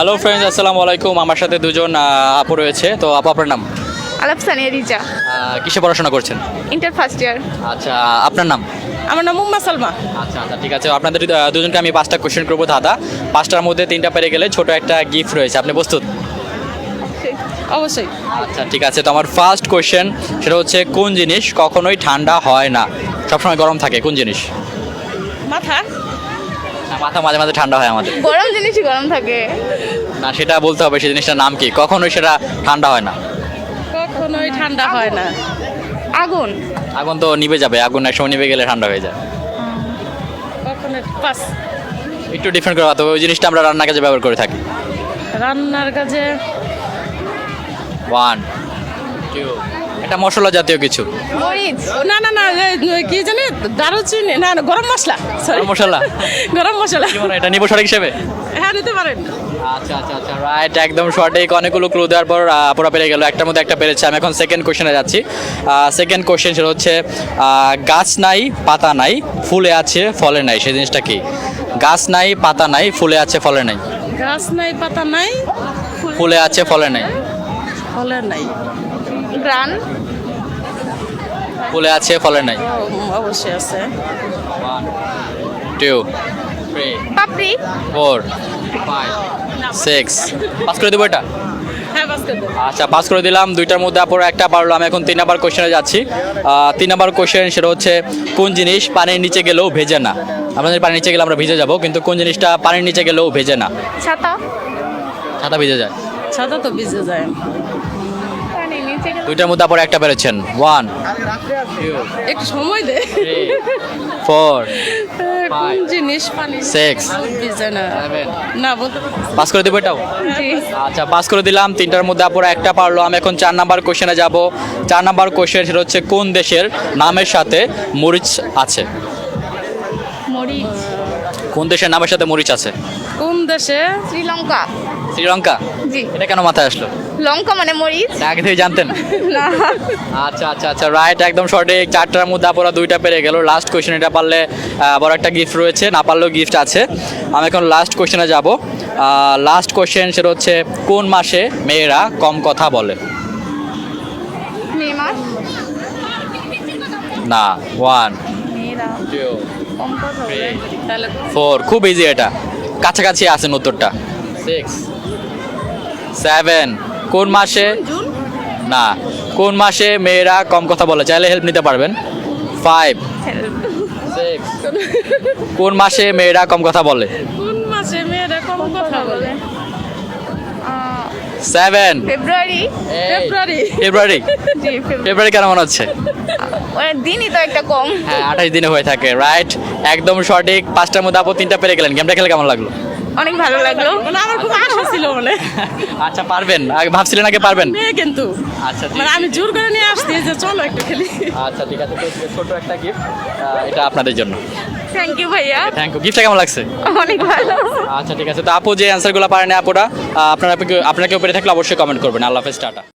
Hello friends আসসালামু আলাইকুম। আমার সাথে দুজন আপু রয়েছে। তো আপু আপনার নাম? আলাপ সানিয়া রিজা কিসে পড়াশোনা করছেন? ইন্টার ফার্স্ট ইয়ার আচ্ছা আপনার নাম? আমার নাম উম্মা সালমা। আচ্ছা আচ্ছা ঠিক আছে। আপনাদের দুজনকে আমি পাঁচটা কোশ্চেন করব দাদা। পাঁচটার মধ্যে তিনটা পেরে গেলে ছোট একটা গিফট রয়েছে। আপনি প্রস্তুত? অবশ্যই। আচ্ছা ঠিক আছে। তো আমার ফার্স্ট কোশ্চেন সেটা হচ্ছে কোন জিনিস কখনোই ঠান্ডা হয় না? সবসময় গরম থাকে কোন জিনিস? মাথা? মাথা মাঝে মাঝে ঠান্ডা হয় আমাদের। গরম জিনিসই গরম থাকে। না সেটা বলতে হবে সেই জিনিসটার নাম কি? কখনোই সেটা ঠান্ডা হয় না। কখনোই ঠান্ডা হয় না। আগুন। আগুন তো নিভে যাবে আগুন এক সময় নিভে গেলে ঠান্ডা হয়ে যায়। কখনো পাস একটু ডিফারেন্ট করা তবে ওই জিনিসটা আমরা রান্নার কাজে ব্যবহার করে থাকি। রান্নার কাজে ওয়ান টু এটা মশলা জাতীয় কিছু? মরিচ। না না না কি জানি? দারুচিনি। না না গরম মশলা। সরি গরম মশলা? গরম মশলা। এটা নিব সঠিক হিসেবে? হ্যাঁ নিতে পারেন। আচ্ছা আচ্ছা আচ্ছা রাইট একদম সঠিক। অনেকগুলো ক্লু দেওয়ার পর আহ, পেরে গেল। একটার মধ্যে একটা পেরেছে। আমি এখন সেকেন্ড কোশ্চেনে যাচ্ছি। সেকেন্ড কোশ্চেন সেটা হচ্ছে গাছ নাই পাতা নাই ফুলে আছে ফলে নাই। সেই জিনিসটা কি? গাছ নাই পাতা নাই ফুলে আছে ফলে নাই? গাছ নাই পাতা নাই ফুলে আছে ফলে নাই? ফলে নাই। গ্রান? ফুলে আছে ফলে নাই? ও, অবশ্যই আছে। ওয়ান টু থ্রি পাপড়ি। ফোর ফাইভ সিক্স পাস করে দেবো এটা? হ্যাঁ। আচ্ছা পাস করে দিলাম। দুইটার মধ্যে আপুর একটা পারলাম আমি এখন তিন নাম্বার কোশ্চেনে যাচ্ছি। তিন নাম্বার কোশ্চেন সেটা হচ্ছে কোন জিনিস পানির নিচে গেলেও ভেজে না? আমাদের পানির নিচে গেলে আমরা ভিজে যাব কিন্তু কোন জিনিসটা পানির নিচে গেলেও ভেজে না? ছাতা। ছাতা ভিজে যায়। ছাতা তো ভিজে যায়। দুইটার মধ্যে আপুর একটা পেরেছেন ওয়ান একটু সময় দে। ফোর জিনিস না পাস করে দেবো এটাও? আচ্ছা পাস করে দিলাম। তিনটার মধ্যে আপুর একটা পারল। আমি এখন চার নাম্বার কোশ্চেনে যাব। চার নাম্বার কোশ্চেন সেটা হচ্ছে কোন দেশের নামের সাথে মরিচ আছে? মরিচ। কোন দেশের নামের সাথে মরিচ আছে? কোন দেশে শ্রীলঙ্কা। শ্রীলঙ্কা? জি। এটা কেন মাথায় আসলো? লঙ্কা মানে মরিচ। আগে থেকে জানতেন? না। আচ্ছা আচ্ছা আচ্ছা রাইট একদম সঠিক চারটার মধ্যে আপনারা দুইটা পেরে গেল। লাস্ট কোয়েশ্চেন এটা পারলে বড় একটা গিফট রয়েছে না পারলেও গিফট আছে। আমি এখন লাস্ট কোয়েশ্চেনে যাব। লাস্ট কোয়েশ্চেন সেটা হচ্ছে কোন মাসে মেয়েরা কম কথা বলে? মে মাস? না ওয়ান টু ফোর খুব ইজি এটা। কাছাকাছি আছেন উত্তরটা সিক্স সেভেন কোন মাসে? না কোন মাসে মেয়েরা কম কথা বলে? চাইলে হেল্প নিতে পারবেন। ফাইভ কোন মাসে মেয়েরা কম কথা বলে? কোন মাসে মেয়েরা কম কথা বলে? সেভেন ফেব্রুয়ারি ফেব্রুয়ারি ফেব্রুয়ারি ফেব্রুয়ারি ফেব্রুয়ারি কেন মনে হচ্ছে? দিনই তো একটা কম। হ্যাঁ আঠাশ দিনে হয়ে থাকে রাইট একদম সঠিক পাঁচটার মধ্যে আপু তিনটা পেরে গেলেন গেমটা খেলে কেমন লাগল? অনেক ভালো লাগল। মানে আমার খুব আশা ছিল মানে। আচ্ছা পারবেন। আগে ভাবছিলেন আগে পারবেন? মেয়ে কিন্তু। আচ্ছা মানে আমি জোর করে নিয়ে আসছি যে চলো একটু খেলি। আচ্ছা ঠিক আছে ছোট একটা গিফট এটা আপনাদের জন্য। থ্যাংক ইউ ভাইয়া। থ্যাংক ইউ গিফটটা কেমন লাগছে? অনেক ভালো। আচ্ছা ঠিক আছে। তো আপু যে অ্যান্সারগুলো পারেন আপুরা আপনারা আপনাকে উপরে পেরে থাকলে অবশ্যই কমেন্ট করবেন। আল্লাহ হাফেজ টাটা।